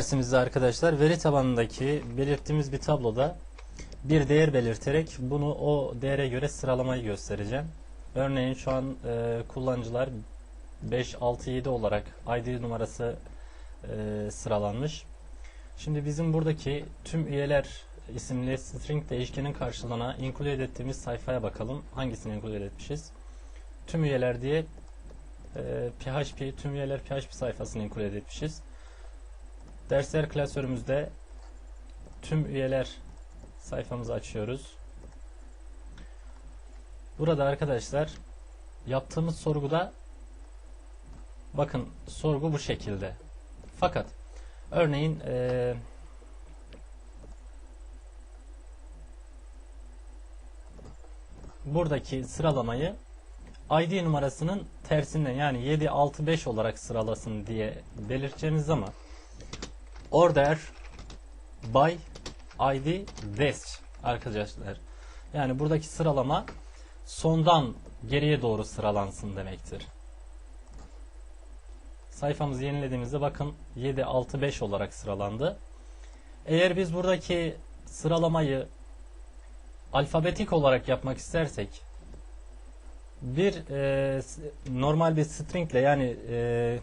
dersimizde arkadaşlar veri tabanındaki belirttiğimiz bir tabloda bir değer belirterek bunu o değere göre sıralamayı göstereceğim. Örneğin şu an e, kullanıcılar 5, 6, 7 olarak ID numarası e, sıralanmış. Şimdi bizim buradaki tüm üyeler isimli string değişkenin karşılığına include ettiğimiz sayfaya bakalım. Hangisini include etmişiz? Tüm üyeler diye e, PHP, tüm üyeler PHP sayfasını include etmişiz. Dersler klasörümüzde tüm üyeler sayfamızı açıyoruz. Burada arkadaşlar yaptığımız sorguda bakın sorgu bu şekilde. Fakat örneğin eee buradaki sıralamayı ID numarasının tersinden yani 7 6 5 olarak sıralasın diye belirteceğiniz zaman order by ID west arkadaşlar. Yani buradaki sıralama sondan geriye doğru sıralansın demektir. Sayfamızı yenilediğimizde bakın 7 6 5 olarak sıralandı. Eğer biz buradaki sıralamayı alfabetik olarak yapmak istersek bir e, normal bir stringle yani e,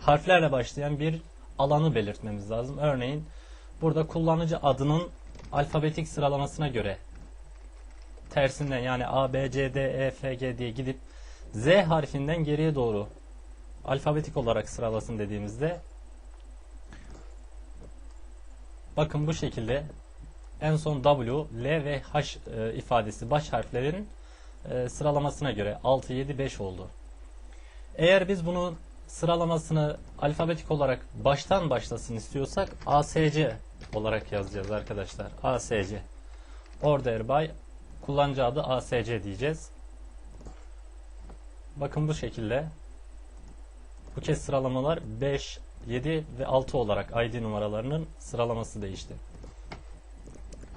harflerle başlayan bir alanı belirtmemiz lazım. Örneğin burada kullanıcı adının alfabetik sıralamasına göre tersinden yani A, B, C, D, E, F, G diye gidip Z harfinden geriye doğru alfabetik olarak sıralasın dediğimizde bakın bu şekilde en son W, L ve H e, ifadesi baş harflerin e, sıralamasına göre 6, 7, 5 oldu. Eğer biz bunun sıralamasını alfabetik olarak baştan başlasın istiyorsak ASC olarak yazacağız arkadaşlar. ASC. Order by kullanıcı adı ASC diyeceğiz. Bakın bu şekilde. Bu kez sıralamalar 5, 7 ve 6 olarak ID numaralarının sıralaması değişti.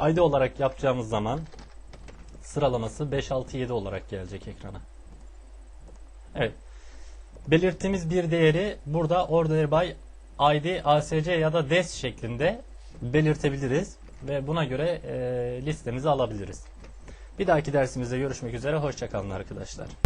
ID olarak yapacağımız zaman sıralaması 5, 6, 7 olarak gelecek ekrana. Evet. Belirttiğimiz bir değeri burada order by ID, ASC ya da DES şeklinde belirtebiliriz ve buna göre e, listemizi alabiliriz. Bir dahaki dersimizde görüşmek üzere. Hoşçakalın arkadaşlar.